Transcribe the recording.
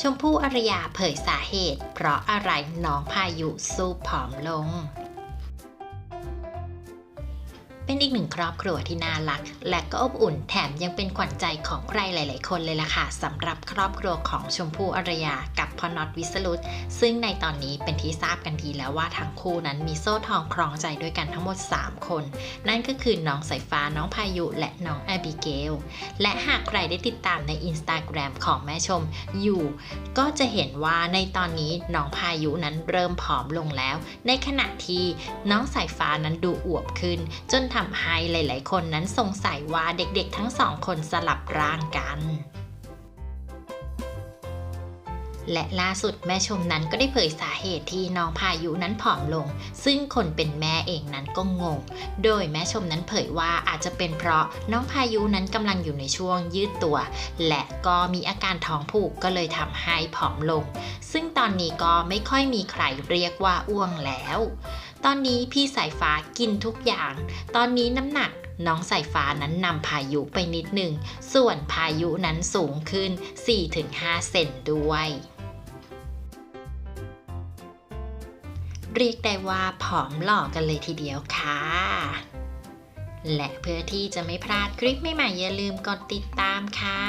ชมพู่อารยาเผยสาเหตุ เพราะอะไรน้องพายุสู้ผอมลง เป็นอีกหนึ่งครอบครัวที่น่ารัก และก็อบอุ่นแถมยังเป็นขวัญใจของใครหลาย ๆ คนเลยล่ะค่ะสำหรับครอบครัวของชมพู่อรยากับพอน็อตวิสรุตซึ่งในตอนนี้เป็นที่ทราบกันดีแล้วว่าทั้งคู่นั้นมีโซ่ทองครองใจด้วยกันทั้งหมด 3 คน นั่นก็คือน้องสายฟ้าน้องพายุและน้องแอบิเกลและหากใครได้ติดตามในอินสตาแกรมของแม่ชมอยู่ ก็จะเห็นว่าในตอนนี้น้องพายุนั้นเริ่มผอมลงแล้ว ในขณะที่น้องสายฟ้านั้นดูอวบขึ้นจนทำให้หลาย ๆ คนนั้นสงสัยว่าเด็ก ๆ ทั้งสองคนสลับร่างกันและล่าสุดแม่ชมนั้นก็ได้เผยสาเหตุที่น้องพายุนั้นผอมลง ซึ่งคนเป็นแม่เองนั้นก็งง โดยแม่ชมนั้นเผยว่าอาจจะเป็นเพราะน้องพายุนั้นกำลังอยู่ในช่วงยืดตัว และก็มีอาการท้องผูกก็เลยทำให้ผอมลง ซึ่งตอนนี้ก็ไม่ค่อยมีใครเรียกว่าอ้วงแล้ว ตอนนี้พี่สายฟ้ากินทุกอย่าง ตอนนี้น้ำหนักน้องสายฟ้านั้นนำพายุไปนิดหนึ่ง ส่วนพายุนั้นสูงขึ้น 4-5 เซนด้วย เรียกได้ว่าผอมหล่อกันเลยทีเดียวค่ะ และเพื่อที่จะไม่พลาดคลิปใหม่ๆอย่าลืมกดติดตามค่ะ